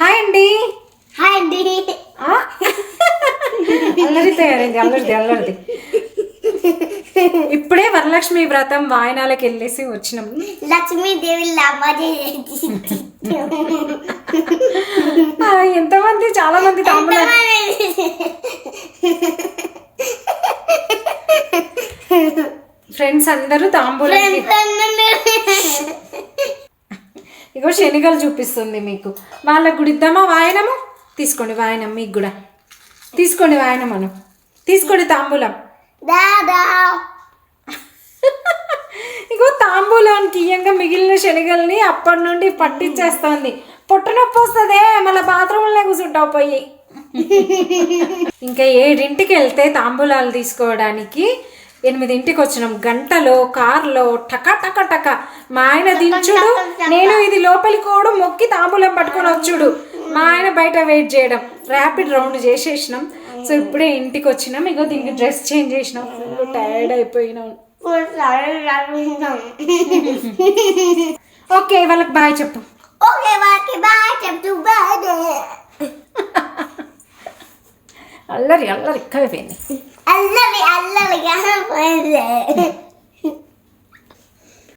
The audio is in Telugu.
హాయ్ అండి. హాయ్ అండి? అల్లరి తయారైంది అల్లరిది అల్లరిది. ఇప్పుడే వరలక్ష్మి వ్రతం వాయనాలకు వెళ్ళేసి వచ్చినాం. లక్ష్మీదేవి ఎంతమంది చాలా మంది తాంబూల ఫ్రెండ్స్ అందరూ తాంబూలకి. ఇగో శనిగలు చూపిస్తుంది మీకు. వాళ్ళకు కూడా ఇద్దామా వాయనము? తీసుకోండి వాయనం మీకు కూడా. తీసుకోండి వాయనమను తీసుకోండి తాంబూలం. ఇగో తాంబూలానికి ఇయ్యంగా మిగిలిన శనగల్ని అప్పటి నుండి పట్టించేస్తోంది. పొట్ట నొప్పి వస్తుందే మళ్ళీ బాత్రూంలో కూర్చుంటావు పోయి. ఇంకా ఏడింటికి వెళ్తే తాంబూలాలు తీసుకోవడానికి ఎనిమిదింటికి వచ్చినాం. గంటలో కార్లో టక టక టక. మా ఆయన దించుడు నేను ఇది మొక్కి తాంబూలం పట్టుకొని వచ్చుడు మా ఆయన బయట వెయిట్ చేయడం. Rapid round చేసేసినాం. సో ఇప్పుడే ఇంటికి వచ్చినాం. ఇగో దీనికి డ్రెస్ చేంజ్ చేసినాం. ఫుల్ టైర్డ్ అయిపోయినాం. ఓకే వాళ్ళకి బాయ్ చెప్పు ఓకే బాకి బాయ్ చెప్తూ బాయ్ అల్లరి అల్లరి ఎక్కువైపోయింది. అల్లరి అల్లరిగా పోయింది.